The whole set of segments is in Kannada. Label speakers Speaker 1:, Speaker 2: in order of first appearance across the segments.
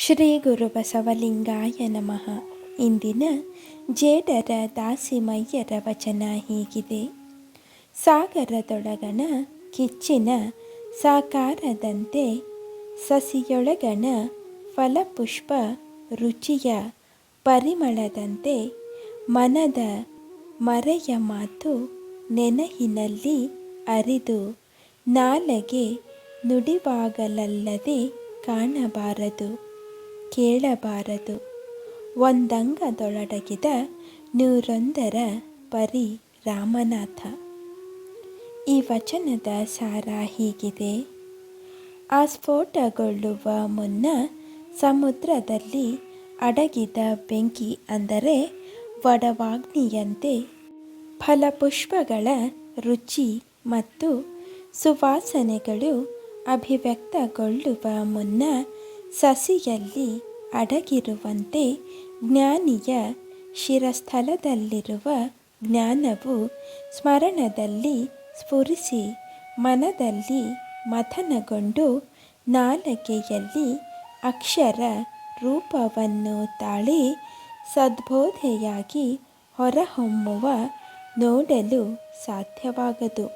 Speaker 1: ಶ್ರೀ ಗುರು ಬಸವಲಿಂಗಾಯ ನಮಃ. ಇಂದಿನ ಜೇಡರ ದಾಸಿಮಯ್ಯರ ವಚನ ಹೀಗಿದೆ. ಸಾಗರದೊಳಗಣ ಕಿಚ್ಚಿನ ಸಾಕಾರದಂತೆ ಸಸಿಯೊಳಗಣ ಫಲಪುಷ್ಪ ರುಚಿಯ ಪರಿಮಳದಂತೆ ಮನದ ಮರೆಯ ಮಾತು ನೆನಹಿನಲ್ಲಿ ಅರಿದು ನಾಲಗೆ ನುಡಿವಾಗಲಲ್ಲದೆ ಕಾಣಬಾರದು. ಕೇಳಬಾರದು. ಒಂದಂಗದೊಳಡಗಿದ ನೂರೊಂದರ ಪರಿ ರಾಮನಾಥ ಈ ವಚನದ ಸಾರ ಹೀಗಿದೆ. ಆಸ್ಫೋಟಗೊಳ್ಳುವ ಮುನ್ನ ಸಮುದ್ರದಲ್ಲಿ ಅಡಗಿದ ಬೆಂಕಿ ಅಂದರೆ ವಡವಾಗ್ನಿಯಂತೆ ಫಲಪುಷ್ಪಗಳ ರುಚಿ ಮತ್ತು ಸುವಾಸನೆಗಳು ಅಭಿವ್ಯಕ್ತಗೊಳ್ಳುವ ಮುನ್ನ ಸಸಿಯಲ್ಲಿ ಅಡಗಿರುವಂತೆ ಜ್ಞಾನಿಯ ಶಿರಸ್ಥಲದಲ್ಲಿರುವ ಜ್ಞಾನವು ಸ್ಮರಣದಲ್ಲಿ ಸ್ಫುರಿಸಿ ಮನದಲ್ಲಿ ಮಥನಗೊಂಡು ನಾಲಗೆಯಲ್ಲಿ ಅಕ್ಷರ ರೂಪವನ್ನು ತಾಳಿ ಸದ್ಬೋಧೆಯಾಗಿ ಹೊರಹೊಮ್ಮುವ ನೋಡಲು ಸಾಧ್ಯವಾಗದು,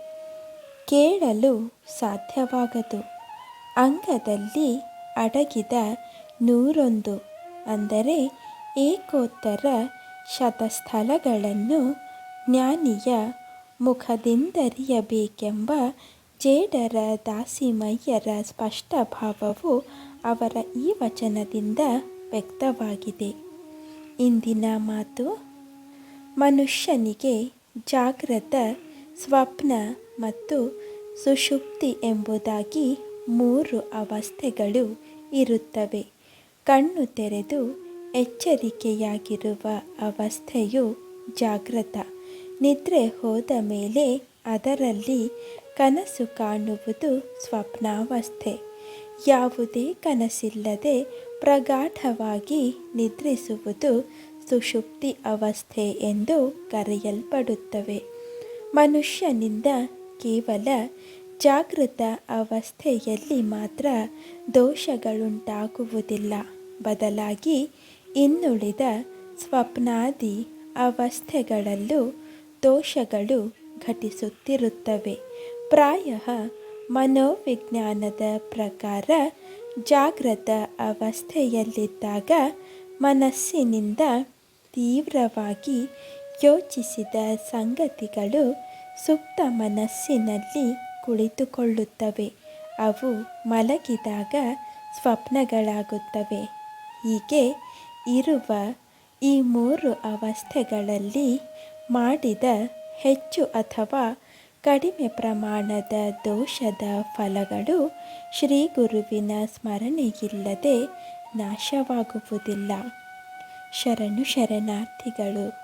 Speaker 1: ಕೇಳಲು ಸಾಧ್ಯವಾಗದು. ಅಂಗದಲ್ಲಿ ಅಡಗಿದ ನೂರೊಂದು. ಅಂದರೆ ಏಕೋತ್ತರ ಶತಸ್ಥಲಗಳನ್ನು ಜ್ಞಾನಿಯ ಮುಖದಿಂದರಿಯಬೇಕೆಂಬ ಜೇಡರ ದಾಸಿಮಯ್ಯರ ಸ್ಪಷ್ಟ ಭಾವವು ಅವರ ಈ ವಚನದಿಂದ ವ್ಯಕ್ತವಾಗಿದೆ. ಇಂದಿನ ಮಾತು, ಮನುಷ್ಯನಿಗೆ ಜಾಗೃತ ಸ್ವಪ್ನ ಮತ್ತು ಸುಷುಪ್ತಿ ಎಂಬುದಾಗಿ ಮೂರು ಅವಸ್ಥೆಗಳು ಇರುತ್ತವೆ. ಕಣ್ಣು ತೆರೆದು ಎಚ್ಚರಿಕೆಯಾಗಿರುವ ಅವಸ್ಥೆಯು ಜಾಗೃತ ನಿದ್ರೆ ಹೋದ ಮೇಲೆ ಅದರಲ್ಲಿ ಕನಸು ಕಾಣುವುದು ಸ್ವಪ್ನಾವಸ್ಥೆ. ಯಾವುದೇ ಕನಸಿಲ್ಲದೆ ಪ್ರಗಾಢವಾಗಿ ನಿದ್ರಿಸುವುದು ಸುಷುಪ್ತಿ ಅವಸ್ಥೆ ಎಂದು ಕರೆಯಲ್ಪಡುತ್ತವೆ. ಮನುಷ್ಯನಿಂದ ಕೇವಲ ಜಾಗೃತ ಅವಸ್ಥೆಯಲ್ಲಿ ಮಾತ್ರ ದೋಷಗಳುಂಟಾಗುವುದಿಲ್ಲ. ಬದಲಾಗಿ ಇನ್ನುಳಿದ ಸ್ವಪ್ನಾದಿ ಅವಸ್ಥೆಗಳಲ್ಲೂ ದೋಷಗಳು ಘಟಿಸುತ್ತಿರುತ್ತವೆ. ಪ್ರಾಯ ಮನೋವಿಜ್ಞಾನದ ಪ್ರಕಾರ ಜಾಗೃತ ಅವಸ್ಥೆಯಲ್ಲಿದ್ದಾಗ ಮನಸ್ಸಿನಿಂದ ತೀವ್ರವಾಗಿ ಯೋಚಿಸಿದ ಸಂಗತಿಗಳು ಸುಪ್ತ ಮನಸ್ಸಿನಲ್ಲಿ ಕುಳಿತುಕೊಳ್ಳುತ್ತವೆ. ಅವು ಮಲಗಿದಾಗ ಸ್ವಪ್ನಗಳಾಗುತ್ತವೆ. ಹೀಗೆ ಇರುವ ಈ ಮೂರು ಅವಸ್ಥೆಗಳಲ್ಲಿ ಮಾಡಿದ ಹೆಚ್ಚು ಅಥವಾ ಕಡಿಮೆ ಪ್ರಮಾಣದ ದೋಷದ ಫಲಗಳು ಶ್ರೀ ಗುರುವಿನ ಸ್ಮರಣೆಯಿಲ್ಲದೆ ನಾಶವಾಗುವುದಿಲ್ಲ. ಶರಣು ಶರಣಾರ್ಥಿಗಳು.